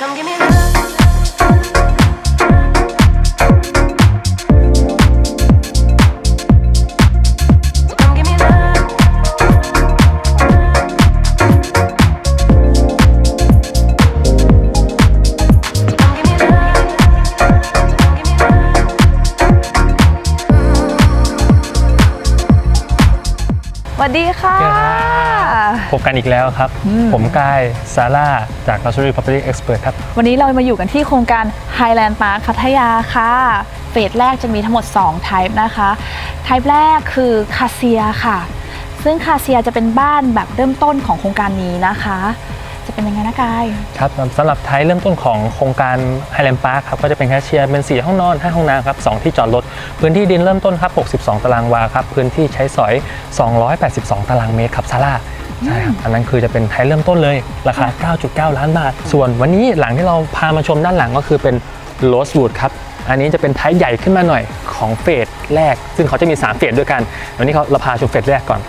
come give me love. พบกันอีกแล้วครับ ผมกายซาร่าจาก Luxury Property Expert ครับ วันนี้เรามาอยู่กันที่โครงการ Highland Park พัทยาค่ะ เฟสแรกจะมีทั้งหมด2 type นะคะ type แรกคือคาเซียค่ะ ซึ่งคาเซียจะเป็นบ้านแบบเริ่มต้นของโครงการนี้นะคะจะเป็นยังไงนะกาย ครับสำหรับไทยเริ่มต้นของโครงการ Highland Park ครับก็จะเป็นแคชเชียร์เป็น 4 ห้องนอน 5 ห้องน้ำครับ 2 ที่จอดรถ พื้นที่ดินเริ่มต้นครับ 62 ตารางวาครับ พื้นที่ใช้สอย 282 ตารางเมตรครับซาร่า ใช่ครับอันนั้นคือจะเป็นไทยเริ่มต้นเลย ราคา 9.9 ล้านบาท ส่วนวันนี้หลังที่เราพามาชมด้านหลังก็คือเป็น Rosewood ครับ อันนี้จะเป็นไทยใหญ่ขึ้นมาหน่อยของเฟสแรก ซึ่งเขาจะมี 3 เฟสด้วยกัน วันนี้เขาเราพาชมเฟสแรกก่อน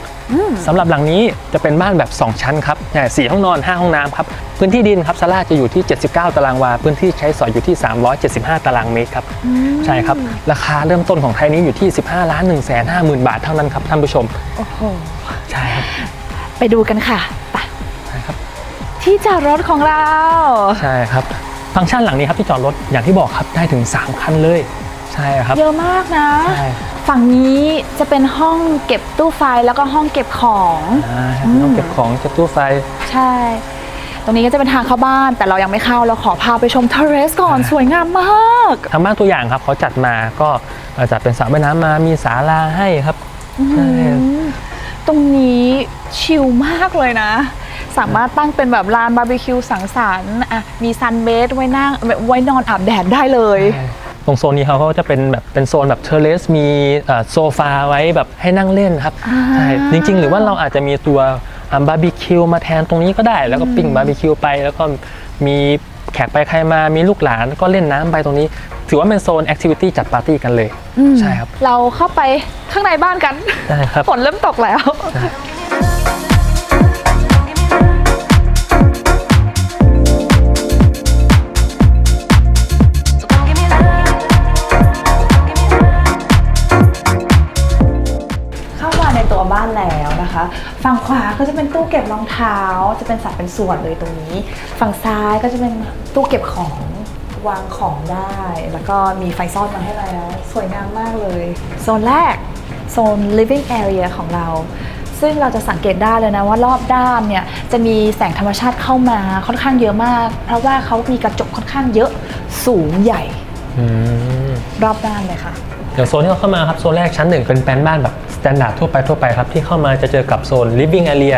สำหรับหลังนี้จะเป็นบ้านแบบ 2 ชั้นครับใหญ่สี่ห้องนอน 5 ห้องน้ำครับ พื้นที่ดินครับซาร่าจะอยู่ที่ 79 ตารางวา พื้นที่ใช้สอยอยู่ที่ 375 ตารางเมตรครับ ใช่ครับ ราคาเริ่มต้นของไทยนี้อยู่ที่ 15ล้าน1 5 0 0 0 0 บาทเท่านั้นครับท่านผู้ชม โอ้โห ใช่ครับ ไปดูกันค่ะไปใช่ครับ ที่จอดรถของเรา ใช่ครับ ฟังก์ชันหลังนี้ครับที่จอดรถอย่างที่บอกครับได้ถึง 3 คันเลย ใช่ครับ เยอะมากนะ ใช่ฝั่งนี้จะเป็นห้องเก็บตู้ไฟแล้วก็ห้องเก็บของอ่าต้องเก็บของเก็บตู้ไฟ ใช่ ตรงนี้ก็จะเป็นทางเข้าบ้านแต่เรายังไม่เข้าเราขอพาไปชมเทเรสก่อนสวยงามมาก ทางบ้านตัวอย่างครับเขาจัดมาก็เอ่อจัดเป็นสระว่ายน้ำมามีศาลาให้ครับ ใช่ต รงนี้ชิลมากเลยนะ สามารถตั้งเป็นแบบลานบาร์บีคิวสังสรรค์อะมีซันเบสไว้นั่งไว้นอนอาบแดดได้เลย ตรงโซนนี้เขาก็จะเป็นแบบเป็นโซนแบบเทอร์เลสมีเอ่อโซฟาไว้แบบให้นั่งเล่นครับอ่าใช่จริง ๆ หรือว่าเราอาจจะมีตัวบาร์บีคิวมาแทนตรงนี้ก็ได้ แล้วก็ปิ้งบาร์บีคิวไปแล้วก็มี แขกไปใครมามีลูกหลานก็เล่นน้ำไปตรงนี้ ถือว่าเป็นโซนแอคทิวิตี้จัดปาร์ตี้กันเลยใช่ครับ เราเข้าไปข้างในบ้านกัน ได้ครับ ฝนเริ่มตกแล้ว So come give me love. Give me love. เข้ามาในตัวบ้านแล้วนะคะฝั่งข วาก็จะเป็นตู้เก็บรองเท้า จะเป็นสัดเป็นส่วนเลยตรงนี้ ฝั่งซ้ายก็จะเป็นตู้เก็บของวางของได้ แล้วก็มีไฟซ่อนมาให้แล้ว สวยงามมากเลย โซนแรก โซน living area ของเรา ซึ่งเราจะสังเกตได้เลยนะว่ารอบด้านเนี่ยจะมีแสงธรรมชาติเข้ามาค่อนข้างเยอะมาก เพราะว่าเขามีกระจกค่อนข้างเยอะสูงใหญ่อืมรอบด้านเลยค่ะ อย่างโซนที่เราเข้ามาครับโซนแรกชั้นหนึ่งเป็นแปลนบ้านแบบสแตนดาร์ดทั่วไปทั่วไปครับที่เข้ามาจะเจอกับโซน living area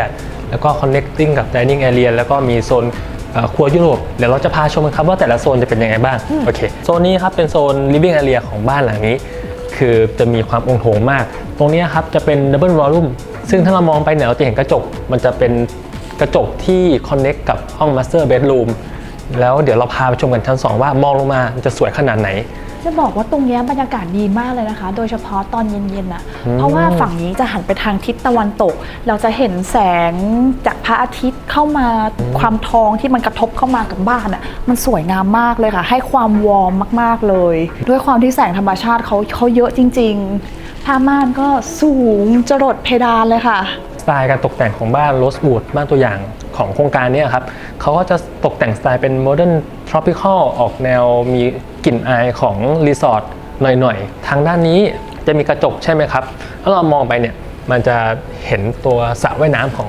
แล้วก็ connecting กับ dining area แล้วก็มีโซนเอ่อครัวยุโรปเดี๋ยวเราจะพาชมกันครับว่าแต่ละโซนจะเป็นยังไงบ้างโอเคโซนนี้ครับเป็นโซน living area ของบ้านหลังนี้ คือจะมีความองค์โถงมาก ตรงนี้ครับจะเป็น double volume ซึ่งถ้าเรามองไปเนี่ยเราจะเห็นกระจกมันจะเป็นกระจกที่ connect กับห้อง master bedroom แล้วเดี๋ยวเราพาไปชมกันชั้นสองว่ามองลงมามันจะสวยขนาดไหน จะบอกว่าตรงเนี้ยบรรยากาศดีมากเลยนะคะ โดยเฉพาะตอนเย็นๆน่ะ เพราะว่าฝั่งนี้จะหันไปทางทิศตะวันตก เราจะเห็นแสงจากพระอาทิตย์เข้ามาความทองที่มันกระทบเข้ามากับบ้านอะ มันสวยงามมากเลยค่ะ ให้ความวอร์มมากๆเลย ด้วยความที่แสงธรรมชาติเขาเขาเยอะจริง ๆผ้าม่านก็สูงจรดเพดานเลยค่ะ สไตล์การตกแต่งของบ้าน Rosewood บ้านตัวอย่างของโครงการเนี้ครับเขาก็จะตกแต่งสไตล์เป็น Modern Tropical ออกแนวมีกลิ่นอายของรีสอร์ทหน่อยๆ ทางด้านนี้จะมีกระจกใช่ไหมครับ ถ้าเรามองไปเนี่ยมันจะเห็นตัวสระว่ายน้ำของ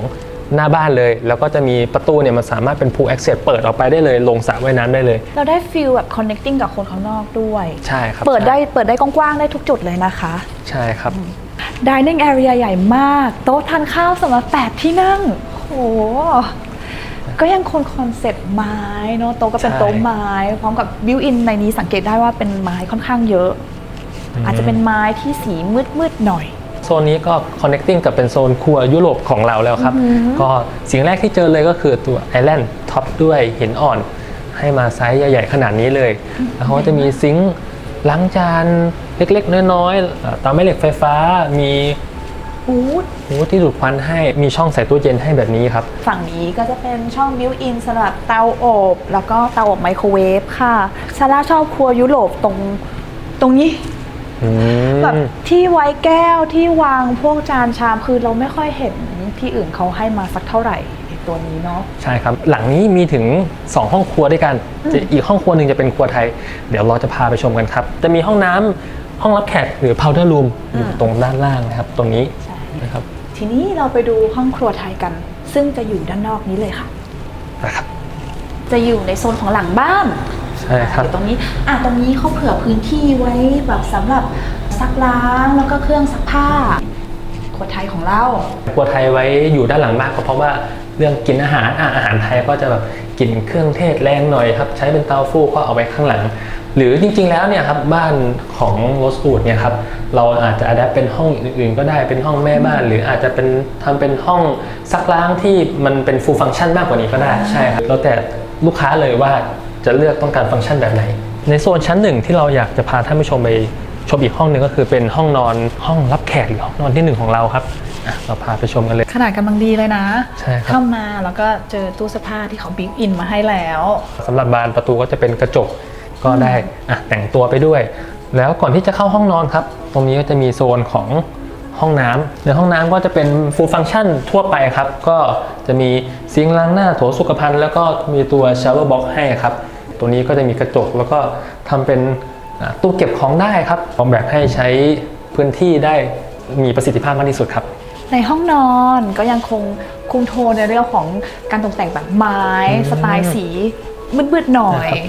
หน้าบ้านเลย แล้วก็จะมีประตูเนี่ยมันสามารถเป็น pool access เปิดออกไปได้เลย ลงสระว่ายน้ำได้เลย เราได้ฟีลแบบ connecting กับคนข้างนอกด้วย ใช่ครับ เปิดได้เปิดได้กว้างๆได้ทุกจุดเลยนะคะ ใช่ครับ dining area ใหญ่มาก โต๊ะทานข้าวสำหรับ8ที่นั่งโอ้โห ก็ยังคงคอนเซ็ปต์ไม้เนาะโต๊ะก็เป็นใช่โต๊ะไม้ พร้อมกับบิวอินในนี้สังเกตได้ว่าเป็นไม้ค่อนข้างเยอะ อาจจะเป็นไม้ที่สีมืดๆหน่อย โซนนี้ก็ connecting กับเป็นโซนครัวยุโรปของเราแล้วครับ ก็สิ่งแรกที่เจอเลยก็คือตัวไอแลนด์ท็อปด้วยหินอ่อน ให้มาไซส์ใหญ่ๆขนาดนี้เลย แล้วเขาก็จะมีซิงค์ล้างจานเล็กๆ น้อยๆเอ่อเตาแม่เหล็กไฟฟ้ามี ฮูดโอ้ที่ดูดควันให้มีช่องใส่ตู้เย็นให้แบบนี้ครับ ฝั่งนี้ก็จะเป็นช่องบิวอินสำหรับเตาอบ แล้วก็เตาอบไมโครเวฟค่ะซาร่าชอบครัวยุโรปตรงตรงนี้อืมแบบที่ไว้แก้วที่วางพวกจานชามคือเราไม่ค่อยเห็นที่อื่นเขาให้มาสักเท่าไหร่ในตัวนี้เนาะ ใช่ครับ หลังนี้มีถึง 2 ห้องครัวด้วยกันจะอีกห้องครัวหนึ่งจะเป็นครัวไทย เดี๋ยวเราจะพาไปชมกันครับ จะมีห้องน้ำห้องรับแขกหรือ powder room อยู่ตรงด้านล่างนะครับ ตรงนี้ ใช่ นะครับ ทีนี้เราไปดูห้องครัวไทยกัน ซึ่งจะอยู่ด้านนอกนี้เลยค่ะ นะครับ จะอยู่ในโซนของหลังบ้านใช่ครับอยู่ตรงนี้อะตรงนี้เขาเผื่อพื้นที่ไว้แบบสำหรับซักล้างแล้วก็เครื่องซักผ้าครัวไทยของเราครัวไทยไว้อยู่ด้านหลังมากก็เพราะว่าเรื่องกินอาหารอะอาหารไทยก็จะแบบกลิ่นเครื่องเทศแรงหน่อยครับ ใช้เป็นเตาฟูก็เอาไว้ข้างหลัง หรือจริงๆแล้วเนี่ยครับบ้านของโรสอูดเนี่ยครับเราอาจจะอัดแอปเป็นห้องอื่นๆ ก็ได้เป็นห้องแม่บ้าน หรืออาจจะเป็นทำเป็นห้องซักล้างที่มันเป็นฟูลฟังก์ชันมากกว่านี้ก็ได้ใช่ครับแล้วแต่ลูกค้าเลยว่าจะเลือกต้องการฟังก์ชันแบบไหน ในโซนชั้นหนึ่งที่เราอยากจะพาท่านผู้ชมไปชมอีกห้องหนึ่งก็คือเป็นห้องนอนห้องรับแขกหรือห้องนอนที่หนึ่งของเราครับอะเราพาไปชมกันเลย ขนาดกำลังดีเลยนะใช่ครับเข้ามาแล้วก็เจอตู้เสื้อผ้าที่เขาบิ๊กอินมาให้แล้วสำหรับบานประตูก็จะเป็นกระจก ก็ได้อะแต่งตัวไปด้วย แล้วก่อนที่จะเข้าห้องนอนครับ ตรงนี้ก็จะมีโซนของห้องน้ำในห้องน้ำก็จะเป็นฟูลฟัง c t ชันทั่วไปครับ ก็จะมีซิงค์ล้างหน้าโถสุขภัณฑ์แล้วก็มีตัวชาวเวอร์บ็อกให้ครับ ตัวนี้ก็จะมีกระจกแล้วก็ทำเป็นอะตู้เก็บของได้ครับออกแบบให้ใช้พื้นที่ได้มีประสิทธิภาพมากที่สุดครับ ในห้องนอนก็ยังคงคุมโทนในเรื่องของการตกแต่งแบบไม้อืมสไตล์สีมืดๆหน่อยนะครับ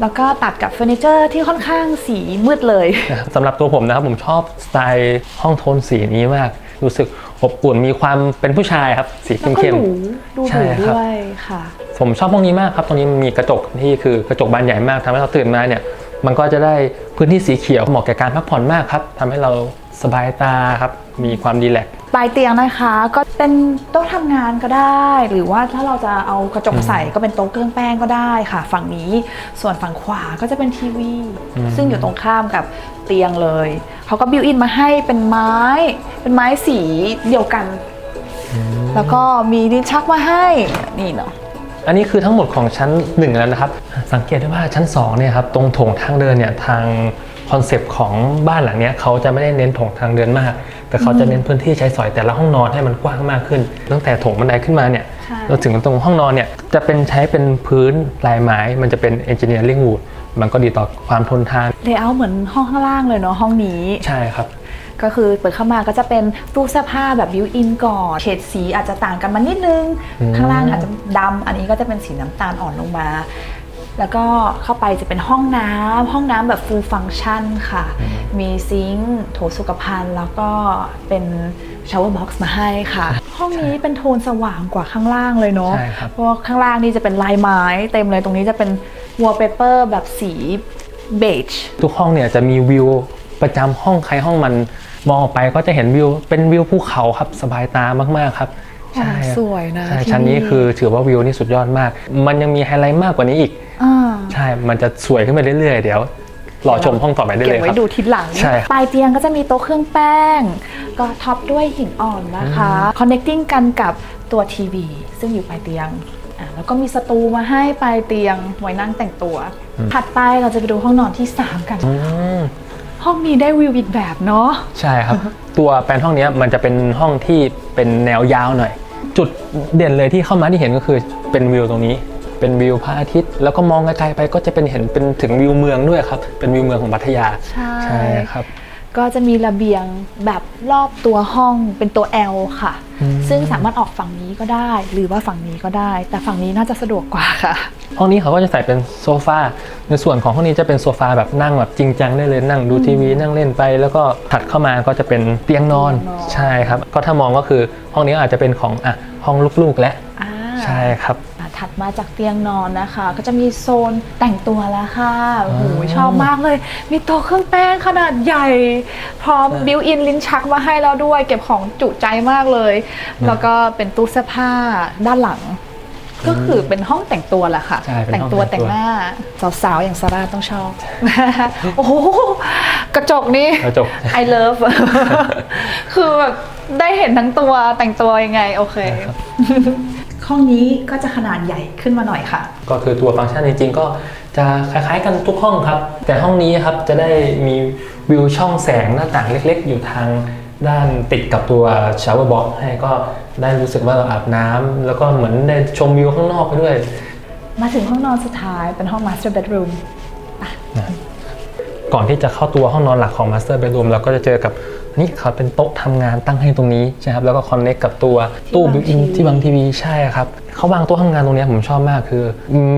แล้วก็ตัดกับเฟอร์นิเจอร์ที่ค่อนข้างสีมืดเลยนะครับสำหรับตัวผมนะครับผมชอบสไตล์ห้องโทนสีนี้มาก รู้สึกอบอุ่นมีความเป็นผู้ชายครับ สีแล้วก็เข้มหรูดูหใช่รูครับ ด้วยค่ะๆผมชอบห้องนี้มากครับ ตรงนี้มันมีกระจกที่คือกระจกบานใหญ่มากทำให้เราตื่นมาเนี่ย มันก็จะได้พื้นที่สีเขียวเหมาะแก่การพักผ่อนมากครับทำให้เราสบายตาครับ มีความดีแลกซ์ ปลายเตียงนะคะ ก็เป็นโต๊ะทำงานก็ได้ หรือว่าถ้าเราจะเอากระจกใส่ก็เป็นโต๊ะเครื่องแป้งก็ได้ค่ะ ฝั่งนี้ส่วนฝั่งขวาก็จะเป็นทีวี ซึ่งอยู่ตรงข้ามกับเตียงเลยเขาก็บิวอินมาให้เป็นไม้ เป็นไม้สีเดียวกัน แล้วก็มีลิ้นชักมาให้นี่เนาะอันนี้คือทั้งหมดของชั้น 1 แล้วนะครับ สังเกตได้ว่าชั้น2เนี่ยครับตรงโถงทางเดินเนี่ยทางคอนเซปต์ของบ้านหลังเนี้ยเขาจะไม่ได้เน้นโถงทางเดินมาก แต่เขาจะเน้นพื้นที่ใช้สอยแต่ละห้องนอนให้มันกว้างมากขึ้น ตั้งแต่โถงบันไดขึ้นมาเนี่ยใช่เราถึงตรงห้องนอนเนี่ยจะเป็นใช้เป็นพื้นลายไม้ มันจะเป็น engineering wood มันก็ดีต่อความทนทานเลเยอร์เหมือนห้องข้างล่างเลยเนาะห้องนี้ใช่ครับก็คือเปิดเข้ามาก็จะเป็นตู้เสื้อผ้าแบบบิวอินก่อนเฉดสีอาจจะต่างกันมานิดนึงอืมข้างล่างอาจจะดำอันนี้ก็จะเป็นสีน้ำตาลอ่อนลงมา แล้วก็เข้าไปจะเป็นห้องน้ำห้องน้ำแบบ full function ค่ะ มีซิงค์โถสุขภัณฑ์ แล้วก็เป็น shower box มาให้ค่ะ ห้องนี้เป็นโทนสว่างกว่าข้างล่างเลยเนาะใช่ครับ เพราะว่าข้างล่างนี่จะเป็นลายไม้เต็มเลยตรงนี้จะเป็น wallpaper แบบสีเบจ ทุกห้องเนี่ยจะมีวิวประจำห้องใครห้องมันมองออกไปก็จะเห็นวิวเป็นวิวภูเขาครับสบายตามากๆครับ โอ้สวยนะใช่ที่ชั้นนี้นี่คือถือว่าวิวนี่สุดยอดมาก มันยังมีไฮไลท์มากกว่านี้อีกอ่าใช่ มันจะสวยขึ้นไปเรื่อยๆ เดี๋ยวรอชมห้องต่อไปได้เก็เลบยคไว้รับดูทีหลังใช่ครับปลายเตียงก็จะมีโต๊ะเครื่องแป้ง ก็ท็อปด้วยหินอ่อนนะคะ connecting กันกับตัวทีวี ซึ่งอยู่ปลายเตียงอะแล้วก็มีสตูมาให้ปลายเตียงไว้นั่งแต่งตัว ถัดไปเราจะไปดูห้องนอนที่ 3 กันอืมห้องนี้ได้วิวอีกแบบเนาะใช่ครับ ตัวแปลนห้องเนี้ยมันจะเป็นห้องที่เป็นแนวยาวหน่อย จุดเด่นเลยที่เข้ามาที่เห็นก็คือเป็นวิวตรงนี้ เป็นวิวพระอาทิตย์ แล้วก็มองไกลๆไปก็จะเป็นเห็นเป็นถึงวิวเมืองด้วยครับ เป็นวิวเมืองของพัทยาใช่ครับ ก็จะมีระเบียงแบบรอบตัวห้องเป็นตัว L ค่ะอืมซึ่งสามารถออกฝั่งนี้ก็ได้ หรือว่าฝั่งนี้ก็ได้ แต่ฝั่งนี้น่าจะสะดวกกว่าค่ะ ห้องนี้เขาก็จะใส่เป็นโซฟาในส่วนของห้องนี้จะเป็นโซฟาแบบนั่งแบบจริงจังได้เลยนั่งดูทีวีนั่งเล่นไป แล้วก็ถัดเข้ามาก็จะเป็นเตียงนอนเตียงนอน ใช่ครับ ก็ถ้ามองก็คือห้องนี้อาจจะเป็นของอะห้องลูกๆและอ่าใช่ครับอะ ถัดมาจากเตียงนอนนะคะ ก็จะมีโซนแต่งตัวแล้วค่ะโอ้โหอ๋อชอบมากเลย มีโต๊ะเครื่องแป้งขนาดใหญ่ พร้อมบิวอินลิ้นชักมาให้แล้วด้วย เก็บของจุใจมากเลย แล้วก็เป็นตู้เสื้อผ้าด้านหลัง ก็คือเป็นห้องแต่งตัวแหละค่ะ ใช่เป็นแต่งห้องตัวแต่แต่งงตัว หน้า สาวๆ อย่างซาร่าต้องชอบ โอ้โหกระจกนี่ กระจก I love คือแบบได้เห็นทั้งตัวแต่งตัวยังไง โอเค ครับ ห้องนี้ก็จะขนาดใหญ่ขึ้นมาหน่อยค่ะ ก็คือตัวฟังก์ชันจริงๆ ก็จะคล้ายๆกันทุกห้องครับ แต่ห้องนี้ครับจะได้มีวิวช่องแสงหน้าต่างเล็กๆ อยู่ทางด้านติดกับตัวชาวเวอร์บ็อกให้ก็ได้รู้สึกว่าเราอาบน้ำแล้วก็เหมือนได้ชมวิวข้างนอกไปด้วย มาถึงห้องนอนสุดท้ายเป็นห้อง master bedroom ก่อนที่จะเข้าตัวห้องนอนหลักของ Master Bedroom เราก็จะเจอกับ นี่เขาเป็นโต๊ะทำงานตั้งให้ตรงนี้ใช่ครับแล้วก็คอนเน c t กับตัวตู้ที่บิวางวอินทีวีที่วางทีวีใช่ครับเขาวางโต๊ะทำงานตรงเนี้ยผมชอบมากคือ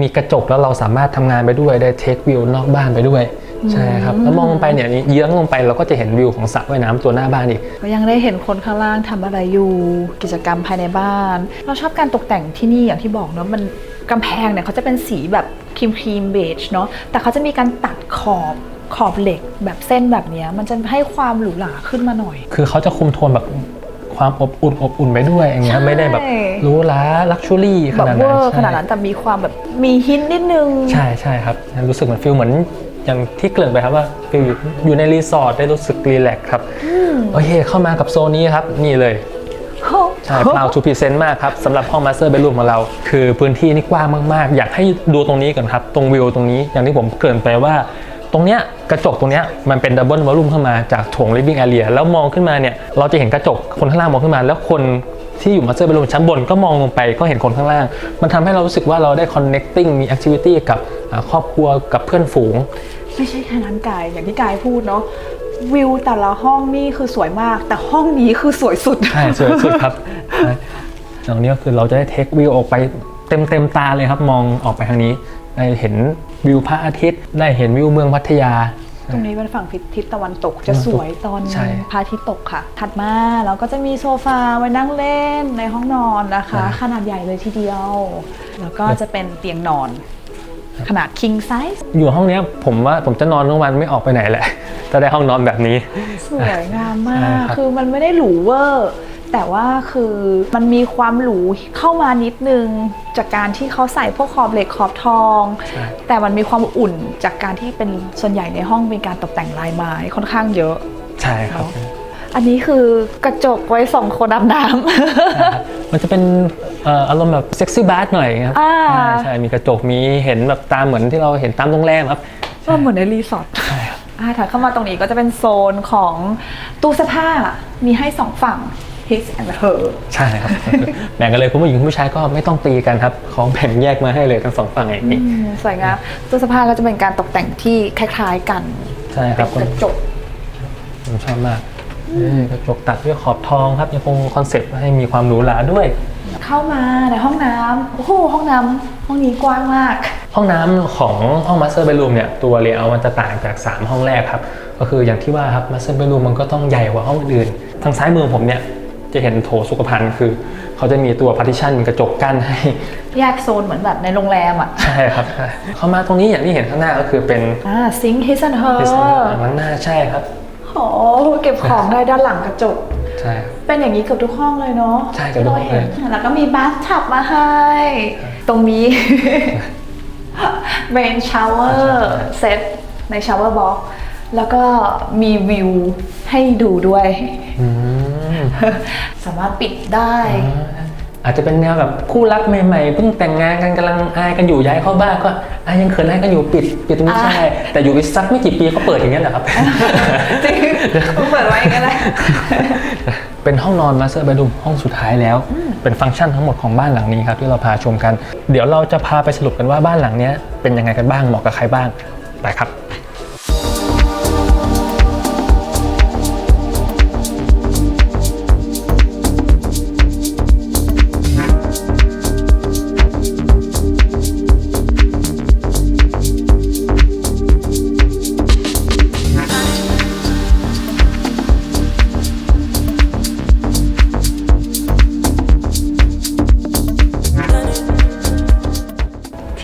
มีกระจกแล้วเราสามารถทำงานไปด้วยได้เทควิวนอกบ้านไปด้วยใช่ครับแล้วมองลงไปเนี่ยเยื้องลงไปเราก็จะเห็นวิวของสระว่ายน้ำตัวหน้าบ้านอีกก็ยังได้เห็นคนข้างล่างทำอะไรอยู่กิจกรรมภายในบ้าน เราชอบการตกแต่งที่นี่อย่างที่บอกเนาะมันกำแพงเนี่ยเขาจะเป็นสีแบบครีมครีมเบจเนาะแต่เขาจะมีการตัดขอบ ขอบเหล็กแบบเส้นแบบเนี้ยมันจะให้ความหรูหราขึ้นมาหน่อย คือเขาจะคุมโทนแบบความอบอุ่นอบอุ่นไปด้วยอย่างเงี้ยใช่ไม่ได้แบบหรูหราลักชัวรี่ขแบบนาดเวนั้อนร์ใช่ขนาดนั้นแต่มีความแบบมีหินนิดนึง ใช่ใช่ครับ รู้สึกเหมือนฟิลเหมือนอย่างที่เกริ่นไปครับว่าฟิลอยู่อยู่ในรีสอร์ทได้รู้สึกรีแลกซ์ครับโอเคเข้ามากับโซนนี้ครับนี่เลยใช่ proud to present มากครับสำหรับห้อง master bedroom ของเรา คือพื้นที่นี่กว้างมาก ๆ อยากให้ดูตรงนี้ก่อนครับ ตรงวิวตรงนี้อย่างที่ผมเกริ่นไปว่าต รงเนี้ยกระจกตรงเนี้ยมันเป็นดับเบิลวอลลุ่มเข้ามาจากโถง living area แล้วมองขึ้นมาเนี่ยเราจะเห็นกระจกคนข้างล่างมองขึ้นมา แล้วคนที่อยู่ master bedroom ชั้นบนก็มองลงไปก็เห็นคนข้างล่าง มันทำให้เรารู้สึกว่าเราได้ connecting มี activity กับอ่าครอบครัวกับเพื่อนฝูง ไม่ใช่แค่นั้นกายอย่างที่กายพูดเนาะวิวแต่ละห้องนี่คือสวยมาก แต่ห้องนี้คือสวยสุดใช่สวยสุดครับใช่ตรงนี้ก็คือเราจะได้เทควิวออกไปเต็มเต็มๆตาเลยครับมองออกไปทางนี้ ได้เห็นวิวพระอาทิตย์ ได้เห็นวิวเมืองพัทยา ตรงนี้เป็นฝั่งทิศตะวันตกจะสวยตอนใช่ พระอาทิตย์ตกค่ะ ถัดมาเราก็จะมีโซฟาไว้นั่งเล่นในห้องนอนนะคะ ขนาดใหญ่เลยทีเดียว แล้วก็จะเป็นเตียงนอน ขนาด king size อยู่ห้องเนี้ยผมว่าผมจะนอนทั้งวันไม่ออกไปไหนแหละถ้าได้ห้องนอนแบบนี้ สวยงามมาใช่ก ครับ คือมันไม่ได้หรูเวอร์ แต่ว่าคือมันมีความหรูเข้ามานิดนึงจากการที่เขาใส่พวกขอบเหล็กขอบทอง แต่มันมีความอุ่นจากการที่เป็นส่วนใหญ่ในห้องเป็นการตกแต่งลายไม้ค่อนข้างเยอะ ใช่ครับ อันนี้คือกระจกไว้สองคนอาบน้ำมันจะเป็นเอ่ออารมณ์แบบเซ็กซี่บาร์หน่อยครับอ่าใช่ใช่มีกระจกมีเห็นแบบตามเหมือนที่เราเห็นตามโรงแรมครับก็เหมือนในรีสอร์ทอ่าถัดเข้ามาตรงนี้ก็จะเป็นโซนของตู้เสื้อผ้ามีให้สองฝั่ง his and her ใช่ครับ แบ่งกันเลยคุณผู้หญิงคุณผู้ชายก็ไม่ต้องตีกันครับของแบ่งแยกมาให้เลยทั้งสองฝั่งอย่างนี้อืมสวยงามตู้เสื้อผ้าก็จะเป็นการตกแต่งที่คล้าย ๆกัน ใช่ครับเป็นกระจกผมชอบมากนี่กระจกตัดด้วยขอบทองครับยังคงคอนเซ็ปต์ให้มีความหรูหราด้วย เข้ามาในห้องน้ำโอ้โหห้องน้ำห้องนี้กว้างมาก ห้องน้ำของห้อง Master Bedroom เนี่ยตัวเลเยอร์มันจะต่างจาก 3 ห้องแรกครับ ก็คืออย่างที่ว่าครับ Master Bedroom มันก็ต้องใหญ่กว่าห้องอื่นๆทางซ้ายมือผมเนี่ย จะเห็นโถสุขภัณฑ์คือ เขาจะมีตัว partition กระจกกั้นให้แยกโซนเหมือนแบบในโรงแรมอะ ใช่ครับใช่เข้ามาตรงนี้อย่างที่เห็นข้างหน้าก็คือเป็นอ่าซิงค์ his and her มันหน้าใช่ครับโอ้เก็บของได้ด้านหลังกระจกใช่ครับเป็นอย่างนี้เกือบทุกห้องเลยเนาะใช่เกือบทุกห้องเลยที่ราห็นแล้วก็มีบาธทับมาให้ ตรงนี้เ a นชาวเวอร์เซตในชาวเวอร์บ็อกแล้วก็มีวิวให้ดูด้วย อืม สามารถปิดได้ อาจจะเป็นแนวแบบคู่รักใหม่ๆเพิ่งแต่งงานกันกำลังอายกันอยู่ย้ายเข้าบ้านก็อายังเขินอายกันอยู่ปิดปิดตรงนี้อ่าใช่ แต่อยู่ไปสักไม่กี่ปีก็เปิดอย่างเงี้ยแหละครับจริงเปิดไว้ก็ได้เป็นห้องนอนมาสเตอร์เบดรูมห้องสุดท้ายแล้ว เป็นฟังก์ชันทั้งหมดของบ้านหลังนี้ครับที่เราพาชมกัน เดี๋ยวเราจะพาไปสรุปกันว่าบ้านหลังเนี้ยเป็นยังไงกันบ้างเหมาะกับใครบ้างไปครับ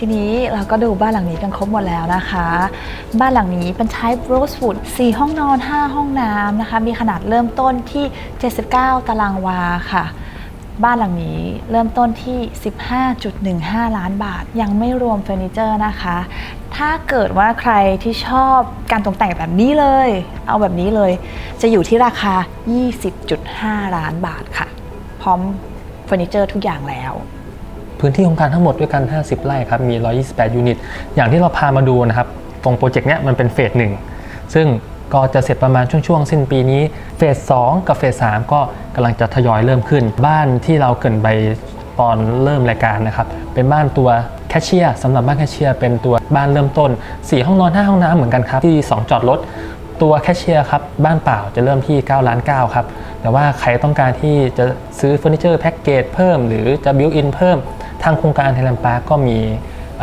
ทีนี้เราก็ดูบ้านหลังนี้กันครบหมดแล้วนะคะ บ้านหลังนี้เป็น type rosewood 4 ห้องนอน 5 ห้องน้ำนะคะ มีขนาดเริ่มต้นที่ 79 ตารางวาค่ะบ้านหลังนี้เริ่มต้นที่ 15.15 ล้านบาท ยังไม่รวมเฟอร์นิเจอร์นะคะ ถ้าเกิดว่าใครที่ชอบการตกแต่งแบบนี้เลย เอาแบบนี้เลย จะอยู่ที่ราคา 20.5 ล้านบาทค่ะ พร้อมเฟอร์นิเจอร์ทุกอย่างแล้ว พื้นที่โครงการทั้งหมดด้วยกัน 50 ไร่ครับมี 128 ยูนิต อย่างที่เราพามาดูนะครับ ตรงโปรเจกต์เนี้ยมันเป็นเฟสหนึ่งซึ่งก็จะเสร็จประมาณช่วงๆสิ้นปีนี้ เฟส2กับเฟส3ก็กำลังจะทยอยเริ่มขึ้น บ้านที่เราเกินไปตอนเริ่มรายการนะครับ เป็นบ้านตัวแคชเชียร์สำหรับบ้านแคชเชียร์เป็นตัวบ้านเริ่มต้น 4 ห้องนอน 5 ห้องน้ำเหมือนกันครับ ที่ 2 จอดรถ ตัวแคชเชียร์ครับ บ้านเปล่าจะเริ่มที่9ล้าน9ครับ แต่ว่าใครต้องการที่จะซื้อเฟอร์นิเจอร์แพ็กเกจเพิ่ม หรือจะบิวอินเพิ่ม ทางโครงการไทยแลนด์พาร์ก็มี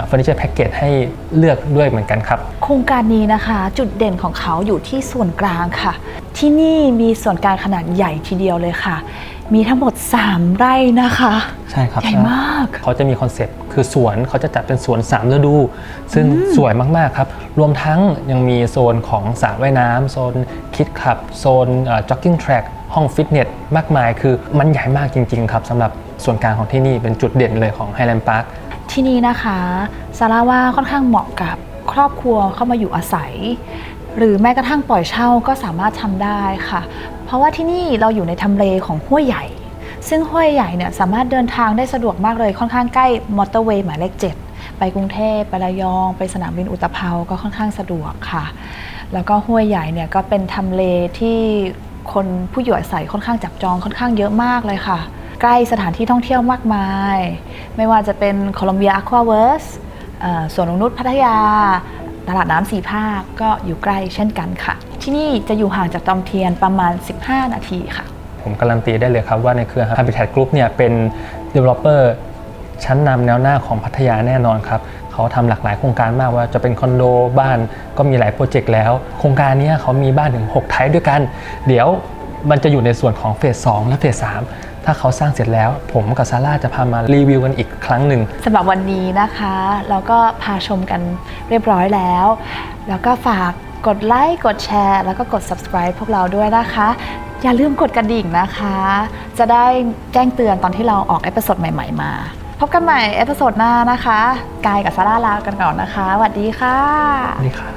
เฟอร์นิเจอร์แพ็กเกจให้เลือกด้วยเหมือนกันครับ โครงการนี้นะคะจุดเด่นของเขาอยู่ที่ส่วนกลางค่ะ ที่นี่มีส่วนกลางขนาดใหญ่ทีเดียวเลยค่ะ มีทั้งหมด 3 ไร่นะคะ ใช่ครับใหญ่มาก เขาจะมีคอนเซปต์คือสวนเขาจะจัดเป็นสวน3ฤดู ซึ่งสวยมาก ๆ ครับ รวมทั้งยังมีโซนของสระว่ายน้ำโซนคิดคลับ โซนจ็อกกิ้งแทร็ก ห้องฟิตเนสมากมาย คือมันใหญ่มากจริง ๆ ครับสำหรับส่วนกลางของที่นี่เป็นจุดเด่นเลยของไฮแลนด์พาร์คที่นี่นะคะซาร่าว่าค่อนข้างเหมาะกับครอบครัวเข้ามาอยู่อาศัย หรือแม้กระทั่งปล่อยเช่าก็สามารถทำได้ค่ะ เพราะว่าที่นี่เราอยู่ในทำเลของห้วยใหญ่ ซึ่งห้วยใหญ่เนี่ยสามารถเดินทางได้สะดวกมากเลยค่อนข้างใกล้มอเตอร์เวย์หมายเลข7ไปกรุงเทพไประยอง ไปสนามบินอุตภเปาก็ค่อนข้างสะดวกค่ะ แล้วก็ห้วยใหญ่เนี่ยก็เป็นทำเลที่ คนผู้อยู่อาศัยค่อนข้างจับจองค่อนข้างเยอะมากเลยค่ะ ใกล้สถานที่ท่องเที่ยวมากมาย ไม่ว่าจะเป็นโคลอมเบียอควาเวิร์สสวนนงนุษย์พัทยา ตลาดน้ำสี่ภาคก็อยู่ใกล้เช่นกันค่ะ ที่นี่จะอยู่ห่างจากจอมเทียนประมาณ 15 นาทีค่ะ ผมการันตีได้เลยครับว่าในเครือ Habitat Group เนี่ยเป็น developer ชั้นนำแนวหน้าของพัทยาแน่นอนครับเขาทำหลากหลายโครงการมากว่าจะเป็นคอนโดบ้านก็มีหลายโปรเจกต์แล้ว โครงการนี้เขามีบ้านถึง 6 ไทป์ด้วยกัน เดี๋ยวมันจะอยู่ในส่วนของเฟส 2 และเฟส 3 ถ้าเขาสร้างเสร็จแล้ว ผมกับซาร่าจะพามารีวิวกันอีกครั้งหนึ่งสำหรับวันนี้นะคะ เราก็พาชมกันเรียบร้อยแล้ว แล้วก็ฝากกดไลค์ กดแชร์ แล้วก็กด subscribe พวกเราด้วยนะคะ อย่าลืมกดกระดิ่งนะคะ จะได้แจ้งเตือนตอนที่เราออกเอพิโซดใหม่ ๆ มา พบกันใหม่เอพิโซดหน้านะคะ กายกับซาร่าลากันก่อนนะคะสวัสดีค่ะ นี่ค่ะ